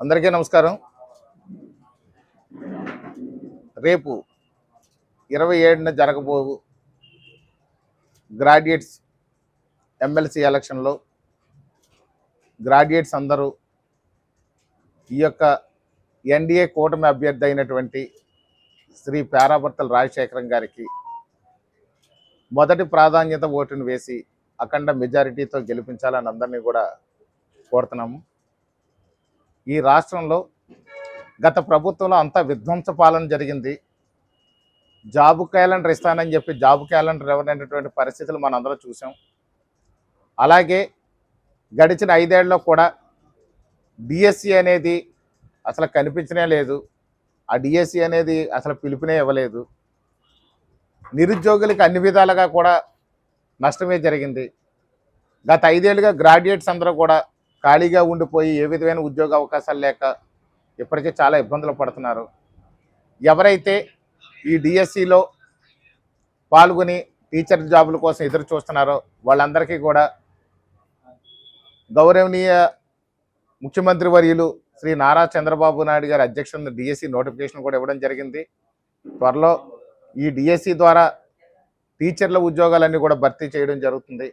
అందరికీ నమస్కారం. రేపు ఇరవై ఏడున జరగబోవు గ్రాడ్యుయేట్స్ ఎమ్మెల్సీ ఎలక్షన్లో గ్రాడ్యుయేట్స్ అందరూ ఈ యొక్క ఎన్డీఏ కూటమి అభ్యర్థి అయినటువంటి శ్రీ పేరాభర్తల రాజశేఖరం గారికి మొదటి ప్రాధాన్యత ఓటును వేసి అఖండ మెజారిటీతో గెలిపించాలని అందరినీ కూడా కోరుతున్నాము. ఈ రాష్ట్రంలో గత ప్రభుత్వంలో అంతా విధ్వంస పాలన జరిగింది. జాబు క్యాలెండర్ ఇస్తానని చెప్పి జాబు క్యాలెండర్ ఎవరైనటువంటి పరిస్థితులు మనం చూసాం. అలాగే గడిచిన ఐదేళ్ళలో కూడా డిఎస్సి అనేది అసలు కనిపించనే లేదు. ఆ డిఎస్సి అనేది అసలు పిలుపునే ఇవ్వలేదు. నిరుద్యోగులకు అన్ని విధాలుగా కూడా నష్టమే జరిగింది. గత ఐదేళ్ళుగా గ్రాడ్యుయేట్స్ అందరూ కూడా ఖాళీగా ఉండిపోయి ఏ విధమైన ఉద్యోగ అవకాశాలు లేక ఇప్పటికే చాలా ఇబ్బందులు పడుతున్నారు. ఎవరైతే ఈ డిఎస్సిలో పాల్గొని టీచర్ జాబుల కోసం ఎదురు చూస్తున్నారో వాళ్ళందరికీ కూడా గౌరవనీయ ముఖ్యమంత్రి వర్యులు శ్రీ నారా చంద్రబాబు నాయుడు గారి అధ్యక్షుడు డిఎస్సి నోటిఫికేషన్ కూడా ఇవ్వడం జరిగింది. త్వరలో ఈ డిఎస్సి ద్వారా టీచర్ల ఉద్యోగాలన్నీ కూడా భర్తీ చేయడం జరుగుతుంది.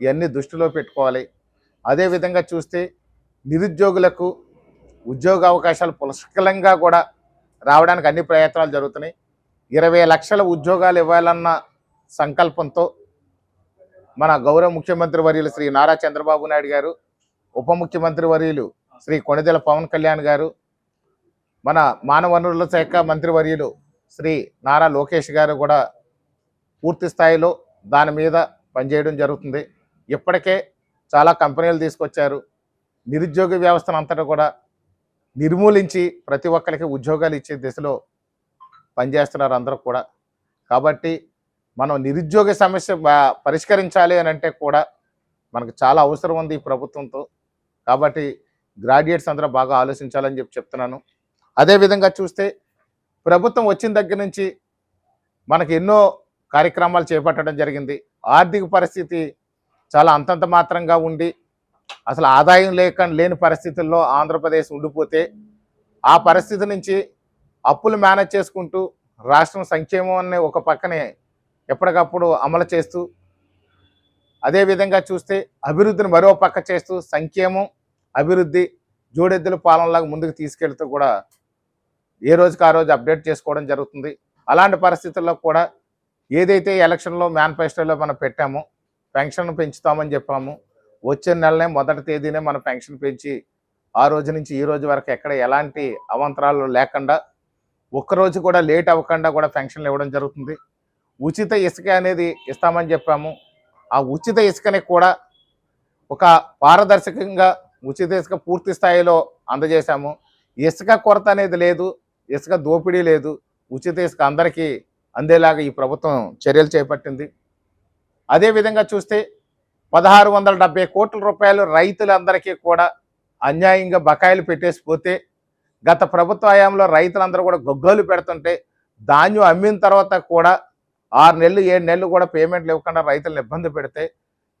ఇవన్నీ దృష్టిలో పెట్టుకోవాలి. అదేవిధంగా చూస్తే నిరుద్యోగులకు ఉద్యోగ అవకాశాలు పుష్కలంగా కూడా రావడానికి అన్ని ప్రయత్నాలు జరుగుతున్నాయి. ఇరవై లక్షల ఉద్యోగాలు ఇవ్వాలన్న సంకల్పంతో మన గౌరవ ముఖ్యమంత్రి వర్యులు శ్రీ నారా చంద్రబాబు నాయుడు గారు ఉప ముఖ్యమంత్రి వర్యులు శ్రీ కొణిదెల పవన్ కళ్యాణ్ గారు మన మానవ వనరుల శాఖ మంత్రి వర్యులు శ్రీ నారా లోకేష్ గారు కూడా పూర్తి స్థాయిలో దాని మీద పనిచేయడం జరుగుతుంది. ఇప్పటికే చాలా కంపెనీలు తీసుకొచ్చారు. నిరుద్యోగ వ్యవస్థను అంతటా కూడా నిర్మూలించి ప్రతి ఒక్కరికి ఉద్యోగాలు ఇచ్చే దిశలో పనిచేస్తున్నారు అందరూ కూడా. కాబట్టి మనం నిరుద్యోగ సమస్య పరిష్కరించాలి అని అంటే కూడా మనకు చాలా అవసరం ఉంది ఈ ప్రభుత్వంతో. కాబట్టి గ్రాడ్యుయేట్స్ అందరూ బాగా ఆలోచించాలని చెప్పి చెప్తున్నాను. అదేవిధంగా చూస్తే ప్రభుత్వం వచ్చిన దగ్గర నుంచి మనకి ఎన్నో కార్యక్రమాలు చేపట్టడం జరిగింది. ఆర్థిక పరిస్థితి చాలా అంతంత మాత్రంగా ఉండి అసలు ఆదాయం లేక లేని పరిస్థితుల్లో ఆంధ్రప్రదేశ్ ఉండిపోతే ఆ పరిస్థితి నుంచి అప్పులు మేనేజ్ చేసుకుంటూ రాష్ట్రం సంక్షేమం అనే ఒక పక్కనే ఎప్పటికప్పుడు అమలు చేస్తూ అదేవిధంగా చూస్తే అభివృద్ధిని మరో పక్క చేస్తూ సంక్షేమం అభివృద్ధి జోడెద్దుల పాలనలాగా ముందుకు తీసుకెళ్తూ కూడా ఏ రోజుకి ఆ రోజు అప్డేట్ చేసుకోవడం జరుగుతుంది. అలాంటి పరిస్థితుల్లో కూడా ఏదైతే ఎలక్షన్లో మేనిఫెస్టోలో మనం పెట్టామో పెన్షన్ పెంచుతామని చెప్పాము. వచ్చే నెలనే మొదటి తేదీనే మన పెన్షన్ పెంచి ఆ రోజు నుంచి ఈ రోజు వరకు ఎక్కడ ఎలాంటి అవంతరాలు లేకుండా ఒక్కరోజు కూడా లేట్ అవ్వకుండా కూడా పెన్షన్లు ఇవ్వడం జరుగుతుంది. ఉచిత ఇసుక అనేది ఇస్తామని చెప్పాము. ఆ ఉచిత ఇసుకని కూడా ఒక పారదర్శకంగా ఉచిత ఇసుక పూర్తి స్థాయిలో అందజేశాము. ఇసుక కొరత అనేది లేదు ఇసుక దోపిడీ లేదు. ఉచిత ఇసుక అందరికీ అందేలాగా ఈ ప్రభుత్వం చర్యలు చేపట్టింది. అదేవిధంగా చూస్తే పదహారు వందల డెబ్బై కోట్ల రూపాయలు రైతులందరికీ కూడా అన్యాయంగా బకాయిలు పెట్టేసిపోతే గత ప్రభుత్వ హయాంలో రైతులందరూ కూడా గొగ్గోలు పెడుతుంటే ధాన్యం అమ్మిన తర్వాత కూడా ఆరు నెలలు ఏడు నెలలు కూడా పేమెంట్లు ఇవ్వకుండా రైతులను ఇబ్బంది పెడితే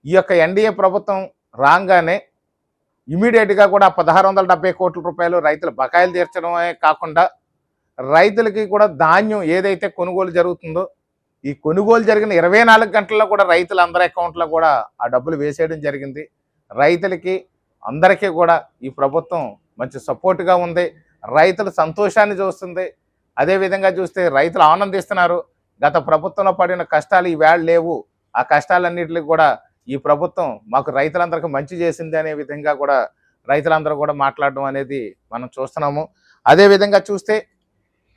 ఈ యొక్క ఎన్డీఏ ప్రభుత్వం రాగానే ఇమీడియట్గా కూడా పదహారు వందల డెబ్బై కోట్ల రూపాయలు రైతుల బకాయిలు తీర్చడమే కాకుండా రైతులకి కూడా ధాన్యం ఏదైతే కొనుగోలు జరుగుతుందో ఈ కొనుగోలు జరిగిన ఇరవై నాలుగు గంటల్లో కూడా రైతుల అందరి అకౌంట్లో కూడా ఆ డబ్బులు వేసేయడం జరిగింది. రైతులకి అందరికీ కూడా ఈ ప్రభుత్వం మంచి సపోర్ట్గా ఉంది. రైతుల సంతోషాన్ని చూస్తుంది. అదేవిధంగా చూస్తే రైతులు ఆనందిస్తున్నారు. గత ప్రభుత్వంలో పడిన కష్టాలు ఈవేళ లేవు. ఆ కష్టాలన్నిటికి కూడా ఈ ప్రభుత్వం మాకు రైతులందరికీ మంచి చేసింది అనే విధంగా కూడా రైతులందరూ కూడా మాట్లాడడం అనేది మనం చూస్తున్నాము. అదేవిధంగా చూస్తే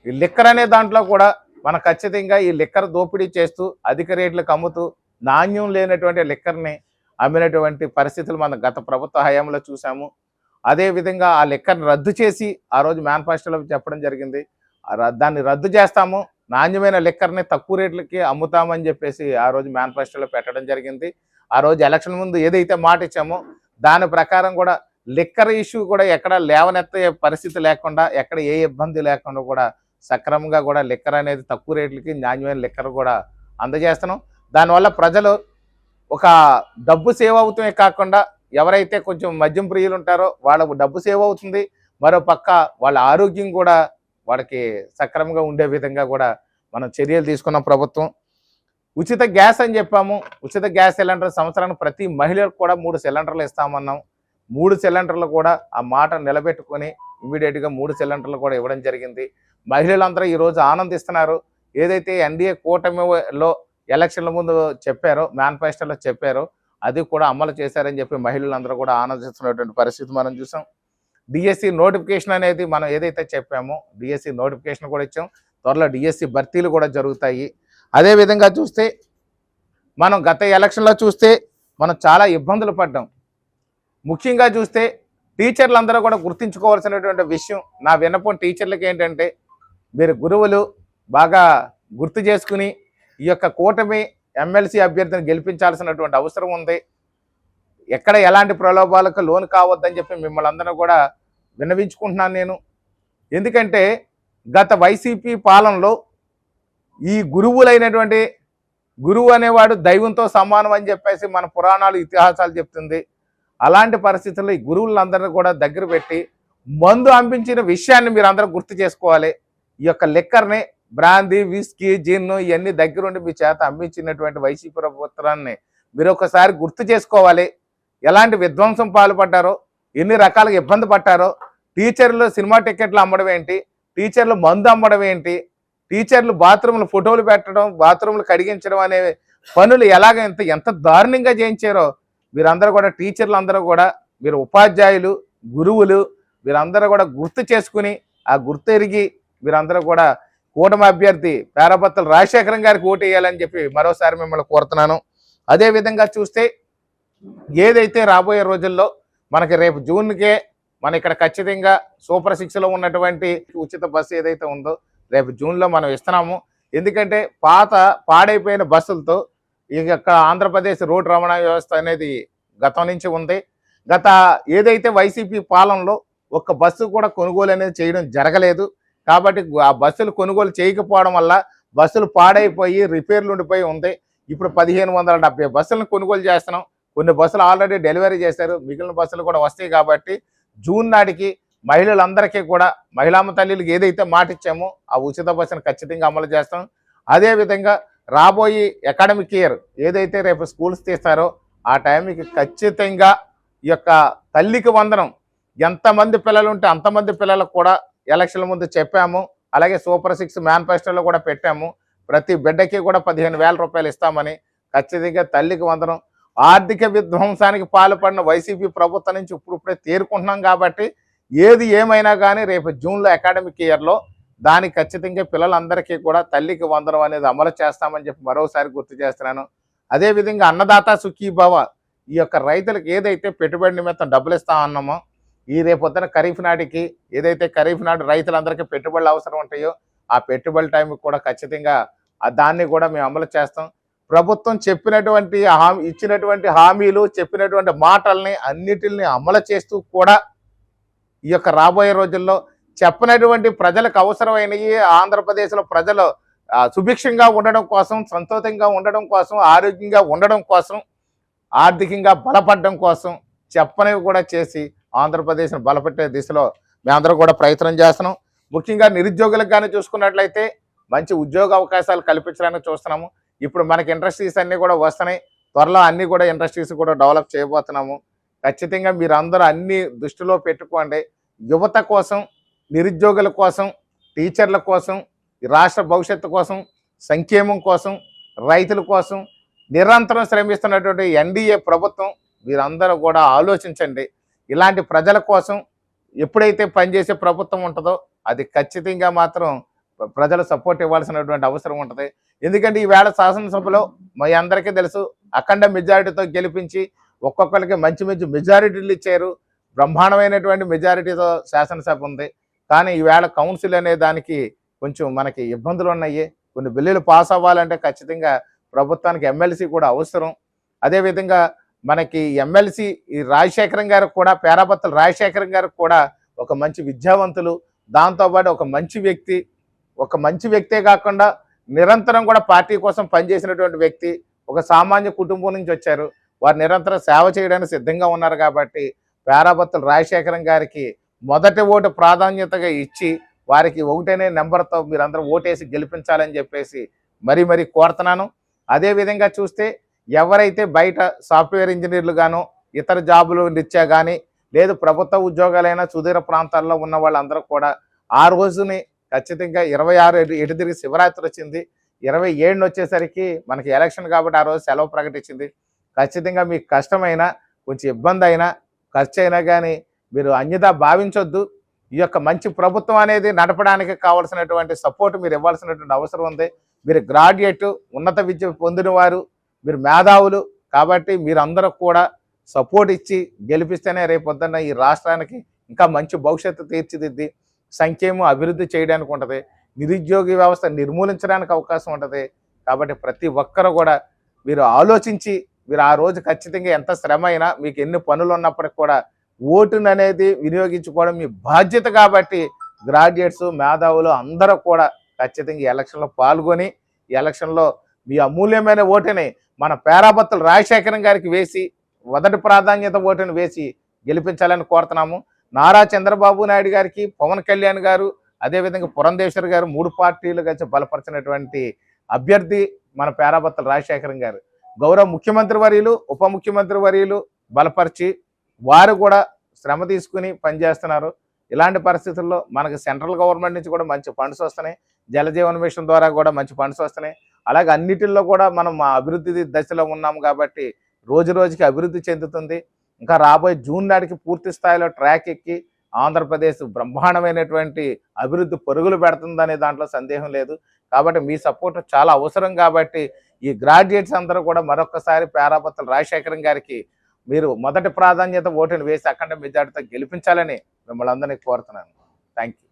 ఈ లిక్కర్ అనే దాంట్లో కూడా మన ఖచ్చితంగా ఈ లిక్కర్ దోపిడీ చేస్తూ అధిక రేట్లకు అమ్ముతూ నాణ్యం లేనటువంటి లిక్కర్ని అమ్మినటువంటి పరిస్థితులు మనం గత ప్రభుత్వ హయాంలో చూసాము అదేవిధంగా ఆ లిక్కర్ని రద్దు చేసి ఆ రోజు మేనిఫెస్టోలో చెప్పడం జరిగింది. దాన్ని రద్దు చేస్తాము. నాణ్యమైన లిక్కర్ని తక్కువ రేట్లకి అమ్ముతామని చెప్పేసి ఆ రోజు మేనిఫెస్టోలో పెట్టడం జరిగింది. ఆ రోజు ఎలక్షన్ ముందు ఏదైతే మాట ఇచ్చామో దాని ప్రకారం కూడా లిక్కర్ ఇష్యూ కూడా ఎక్కడ లేవనెత్తే పరిస్థితి లేకుండా ఎక్కడ ఏ ఇబ్బంది లేకుండా కూడా సక్రమంగా కూడా లిక్కర్ అనేది తక్కువ రేట్లకి నాణ్యమైన లిక్కర్ కూడా అందజేస్తున్నాం. దానివల్ల ప్రజలు ఒక డబ్బు సేవ్ అవుతమే కాకుండా ఎవరైతే కొంచెం మద్యం ప్రియులు ఉంటారో వాళ్ళకు డబ్బు సేవ్ అవుతుంది. మరో పక్క వాళ్ళ ఆరోగ్యం కూడా వాళ్ళకి సక్రమంగా ఉండే విధంగా కూడా మనం చర్యలు తీసుకున్నాం ప్రభుత్వం. ఉచిత గ్యాస్ అని చెప్పాము. ఉచిత గ్యాస్ సిలిండర్ సంవత్సరానికి ప్రతి మహిళలకు కూడా మూడు సిలిండర్లు ఇస్తామన్నాం. మూడు సిలిండర్లు కూడా ఆ మాట నిలబెట్టుకొని ఇమీడియట్గా మూడు సిలిండర్లు కూడా ఇవ్వడం జరిగింది. మహిళలందరూ ఈరోజు ఆనందిస్తున్నారు. ఏదైతే ఎన్డీఏ కూటమిలో ఎలక్షన్ల ముందు చెప్పారో మేనిఫెస్టోలో చెప్పారో అది కూడా అమలు చేశారని చెప్పి మహిళలందరూ కూడా ఆనందిస్తున్నటువంటి పరిస్థితి మనం చూసాం. డిఎస్సి నోటిఫికేషన్ అనేది మనం ఏదైతే చెప్పామో డిఎస్సి నోటిఫికేషన్ కూడా ఇచ్చాం. త్వరలో డిఎస్సి భర్తీలు కూడా జరుగుతాయి. అదేవిధంగా చూస్తే మనం గత ఎలక్షన్లో చూస్తే మనం చాలా ఇబ్బందులు పడ్డాం. ముఖ్యంగా చూస్తే టీచర్లందరూ కూడా గుర్తించుకోవాల్సినటువంటి విషయం నా విన్నపం టీచర్లకి ఏంటంటే మీరు గురువులు బాగా గుర్తు చేసుకుని ఈ యొక్క కూటమి ఎమ్మెల్సీ అభ్యర్థిని గెలిపించాల్సినటువంటి అవసరం ఉంది. ఎక్కడ ఎలాంటి ప్రలోభాలకు లోను కావద్దని చెప్పి మిమ్మల్ని అందరూ కూడా విన్నవించుకుంటున్నాను నేను. ఎందుకంటే గత వైసీపీ పాలనలో ఈ గురువులైనటువంటి గురువు అనేవాడు దైవంతో సమానం అని చెప్పేసి మన పురాణాలు ఇతిహాసాలు చెప్తుంది. అలాంటి పరిస్థితుల్లో ఈ గురువులందరినీ కూడా దగ్గర పెట్టి మందు అంపించిన విషయాన్ని మీరు అందరూ గుర్తు చేసుకోవాలి. ఈ యొక్క లిక్కర్ని బ్రాందీ విస్కీ జిన్ను ఇవన్నీ దగ్గరుండి మీ చేత అమ్మించినటువంటి వైసీపీ ప్రభుత్వాన్ని మీరు ఒకసారి గుర్తు చేసుకోవాలి. ఎలాంటి విధ్వంసం పాల్పడ్డారో ఎన్ని రకాలుగా ఇబ్బంది పడ్డారో టీచర్లు సినిమా టికెట్లు అమ్మడం ఏంటి టీచర్లు మందు అమ్మడం ఏంటి టీచర్లు బాత్రూంలు ఫోటోలు పెట్టడం బాత్రూంలు కడిగించడం అనే పనులు ఎలాగ ఎంత ఎంత దారుణంగా చేయించారో వీరందరూ కూడా టీచర్లు అందరూ కూడా మీరు ఉపాధ్యాయులు గురువులు వీరందరూ కూడా గుర్తు చేసుకుని ఆ గుర్తు ఎరిగి వీరందరూ కూడా కూటమి అభ్యర్థి పేరపత్తుల రాజశేఖరం గారికి ఓటు వేయాలని చెప్పి మరోసారి మిమ్మల్ని కోరుతున్నాను. అదేవిధంగా చూస్తే ఏదైతే రాబోయే రోజుల్లో మనకి రేపు జూన్కే మన ఇక్కడ ఖచ్చితంగా సూపర్ సిక్స్లో ఉన్నటువంటి ఉచిత బస్సు ఏదైతే ఉందో రేపు జూన్లో మనం ఇస్తున్నాము. ఎందుకంటే పాత పాడైపోయిన బస్సులతో ఈ యొక్క ఆంధ్రప్రదేశ్ రోడ్డు రవాణా వ్యవస్థ అనేది గతం నుంచి ఉంది. గత ఏదైతే వైసీపీ పాలనలో ఒక్క బస్సు కూడా కొనుగోలు అనేది చేయడం జరగలేదు. కాబట్టి ఆ బస్సులు కొనుగోలు చేయకపోవడం వల్ల బస్సులు పాడైపోయి రిపేర్లు ఉండిపోయి ఉంది. ఇప్పుడు పదిహేను వందల డెబ్బై బస్సులను కొనుగోలు చేస్తున్నాం. కొన్ని బస్సులు ఆల్రెడీ డెలివరీ చేశారు. మిగిలిన బస్సులు కూడా వస్తాయి కాబట్టి జూన్ నాటికి మహిళలందరికీ కూడా మహిళామ తల్లికి ఏదైతే మాట ఇచ్చామో ఆ ఉచిత బస్సును ఖచ్చితంగా అమలు చేస్తాం. అదేవిధంగా రాబోయే అకాడమిక్ ఇయర్ ఏదైతే రేపు స్కూల్స్ తీస్తారో ఆ టైంకి ఖచ్చితంగా ఈ యొక్క తల్లికి వందనం. ఎంతమంది పిల్లలు ఉంటే అంతమంది పిల్లలకు కూడా ఎలక్షన్ల ముందు చెప్పాము. అలాగే సూపర్ సిక్స్ మేనిఫెస్టోలో కూడా పెట్టాము. ప్రతి బిడ్డకి కూడా పదిహేను వేల రూపాయలు ఇస్తామని ఖచ్చితంగా తల్లికి వందనం. ఆర్థిక విధ్వంసానికి పాల్పడిన వైసీపీ ప్రభుత్వం నుంచి ఇప్పుడిప్పుడే తేరుకుంటున్నాం కాబట్టి ఏది ఏమైనా కానీ రేపు జూన్లో అకాడమిక్ ఇయర్లో దానికి ఖచ్చితంగా పిల్లలందరికీ కూడా తల్లికి వందనం అనేది అమలు చేస్తామని చెప్పి మరోసారి గుర్తు చేస్తున్నాను. అదేవిధంగా అన్నదాత సుఖీభావ ఈ యొక్క రైతులకు ఏదైతే పెట్టుబడి నిమిత్తం డబ్బులు ఇస్తా అన్నామో ఈ రేపొద్దున ఖరీఫ్ నాటికి ఏదైతే ఖరీఫ్ నాటి రైతులందరికీ పెట్టుబడులు అవసరం ఉంటాయో ఆ పెట్టుబడి టైంకి కూడా ఖచ్చితంగా దాన్ని కూడా మేము అమలు చేస్తాం. ప్రభుత్వం చెప్పినటువంటి హామీ ఇచ్చినటువంటి హామీలు చెప్పినటువంటి మాటల్ని అన్నిటిని అమలు చేస్తూ కూడా ఈ యొక్క రాబోయే రోజుల్లో చెప్పినటువంటి ప్రజలకు అవసరమైనవి ఆంధ్రప్రదేశ్లో ప్రజలు సుభిక్షంగా ఉండడం కోసం సంతోషంగా ఉండడం కోసం ఆరోగ్యంగా ఉండడం కోసం ఆర్థికంగా బలపడడం కోసం చెప్పనివి కూడా చేసి ఆంధ్రప్రదేశ్ను బలపెట్టే దిశలో మేమందరం కూడా ప్రయత్నం చేస్తున్నాం. ముఖ్యంగా నిరుద్యోగులకు కానీ చూసుకున్నట్లయితే మంచి ఉద్యోగ అవకాశాలు కల్పించడానికి చూస్తున్నాము. ఇప్పుడు మనకి ఇండస్ట్రీస్ అన్నీ కూడా వస్తున్నాయి. త్వరలో అన్నీ కూడా ఇండస్ట్రీస్ కూడా డెవలప్ చేయబోతున్నాము. ఖచ్చితంగా మీరు అందరూ అన్ని దృష్టిలో పెట్టుకోండి. యువత కోసం నిరుద్యోగుల కోసం టీచర్ల కోసం రాష్ట్ర భవిష్యత్తు కోసం సంక్షేమం కోసం రైతుల కోసం నిరంతరం శ్రమిస్తున్నటువంటి ఎన్డీఏ ప్రభుత్వం వీరందరూ కూడా ఆలోచించండి. ఇలాంటి ప్రజల కోసం ఎప్పుడైతే పనిచేసే ప్రభుత్వం ఉంటుందో అది ఖచ్చితంగా మాత్రం ప్రజలు సపోర్ట్ ఇవ్వాల్సినటువంటి అవసరం ఉంటుంది. ఎందుకంటే ఈవేళ శాసనసభలో మా అందరికీ తెలుసు అఖండ మెజారిటీతో గెలిపించి ఒక్కొక్కరికి మంచి మంచి మెజారిటీలు ఇచ్చారు. బ్రహ్మాండమైనటువంటి మెజారిటీతో శాసనసభ ఉంది. కానీ ఈవేళ కౌన్సిల్ అనే దానికి కొంచెం మనకి ఇబ్బందులు ఉన్నాయి. కొన్ని బిల్లులు పాస్ అవ్వాలంటే ఖచ్చితంగా ప్రభుత్వానికి ఎమ్మెల్సీ కూడా అవసరం. అదేవిధంగా మనకి ఎమ్మెల్సీ ఈ రాజశేఖరం గారికి కూడా పేరాపత్తుల రాజశేఖరం గారికి కూడా ఒక మంచి విద్యావంతులు. దాంతోపాటు ఒక మంచి వ్యక్తి. ఒక మంచి వ్యక్తే కాకుండా నిరంతరం కూడా పార్టీ కోసం పనిచేసినటువంటి వ్యక్తి. ఒక సామాన్య కుటుంబం నుంచి వచ్చారు. వారు నిరంతరం సేవ చేయడానికి సిద్ధంగా ఉన్నారు కాబట్టి పేరాబత్తుల రాజశేఖరం గారికి మొదటి ఓటు ప్రాధాన్యతగా ఇచ్చి వారికి ఒకటనే నెంబర్తో మీరందరూ ఓటేసి గెలిపించాలని చెప్పేసి మరీ మరీ కోరుతున్నాను. అదేవిధంగా చూస్తే ఎవరైతే బయట సాఫ్ట్వేర్ ఇంజనీర్లు గాను ఇతర జాబులు రీత్యా కానీ లేదు ప్రభుత్వ ఉద్యోగాలైనా సుదూర ప్రాంతాల్లో ఉన్న వాళ్ళందరూ కూడా ఆ రోజుని ఖచ్చితంగా ఇరవై ఆరు ఎటు ఎటు తిరిగి శివరాత్రి వచ్చింది. ఇరవై ఏడున వచ్చేసరికి మనకి ఎలక్షన్ కాబట్టి ఆ రోజు సెలవు ప్రకటించింది. ఖచ్చితంగా మీకు కష్టమైనా కొంచెం ఇబ్బంది అయినా ఖర్చు అయినా కానీ మీరు అన్యదా భావించొద్దు. ఈ యొక్క మంచి ప్రభుత్వం అనేది నడపడానికి కావాల్సినటువంటి సపోర్ట్ మీరు ఇవ్వాల్సినటువంటి అవసరం ఉంది. మీరు గ్రాడ్యుయేట్ ఉన్నత విద్య పొందిన వారు మీరు మేధావులు కాబట్టి మీరందరూ కూడా సపోర్ట్ ఇచ్చి గెలిపిస్తేనే రేపొద్దున్న ఈ రాష్ట్రానికి ఇంకా మంచి భవిష్యత్తు తీర్చిదిద్ది. సంక్షేమం అభివృద్ధి చేయడానికి ఉంటుంది. నిరుద్యోగ వ్యవస్థ నిర్మూలించడానికి అవకాశం ఉంటుంది. కాబట్టి ప్రతి ఒక్కరు కూడా మీరు ఆలోచించి మీరు ఆ రోజు ఖచ్చితంగా ఎంత శ్రమ అయినా మీకు ఎన్ని పనులు ఉన్నప్పటికి కూడా ఓటును అనేది వినియోగించుకోవడం మీ బాధ్యత కాబట్టి గ్రాడ్యుయేట్స్ మేధావులు అందరూ కూడా ఖచ్చితంగా ఈ ఎలక్షన్లో పాల్గొని ఈ ఎలక్షన్లో మీ అమూల్యమైన ఓటుని మన పేరాబత్తులు రాజశేఖరం గారికి వేసి మొదటి ప్రాధాన్యత ఓటును వేసి గెలిపించాలని కోరుతున్నాము. నారా చంద్రబాబు నాయుడు గారికి పవన్ కళ్యాణ్ గారు అదేవిధంగా పురంధేశ్వర్ గారు మూడు పార్టీలు కలిసి బలపరిచినటువంటి అభ్యర్థి మన పేరాబత్తల రాజశేఖరం గారు. గౌరవ ముఖ్యమంత్రి వర్యులు ఉప ముఖ్యమంత్రి వర్యులు బలపరిచి వారు కూడా శ్రమ తీసుకుని పనిచేస్తున్నారు. ఇలాంటి పరిస్థితుల్లో మనకి సెంట్రల్ గవర్నమెంట్ నుంచి కూడా మంచి ఫండ్స్ వస్తున్నాయి. జలజీవన్ మిషన్ ద్వారా కూడా మంచి ఫండ్స్ వస్తున్నాయి. అలాగే అన్నిటిల్లో కూడా మనం అభివృద్ధి దశలో ఉన్నాము కాబట్టి రోజు రోజుకి అభివృద్ధి చెందుతుంది. ఇంకా రాబోయే జూన్ నాటికి పూర్తి స్థాయిలో ట్రాక్ ఎక్కి ఆంధ్రప్రదేశ్ బ్రహ్మాండమైనటువంటి అభివృద్ధి పరుగులు పెడుతుందనే దాంట్లో సందేహం లేదు. కాబట్టి మీ సపోర్ట్ చాలా అవసరం కాబట్టి ఈ గ్రాడ్యుయేట్స్ అందరూ కూడా మరొకసారి పేరాపత్రుల రాజశేఖరం గారికి మీరు మొదటి ప్రాధాన్యత ఓటును వేసి అఖండ మెజార్టీతో గెలిపించాలని మిమ్మల్ని అందరినీ కోరుతున్నాను. Thank you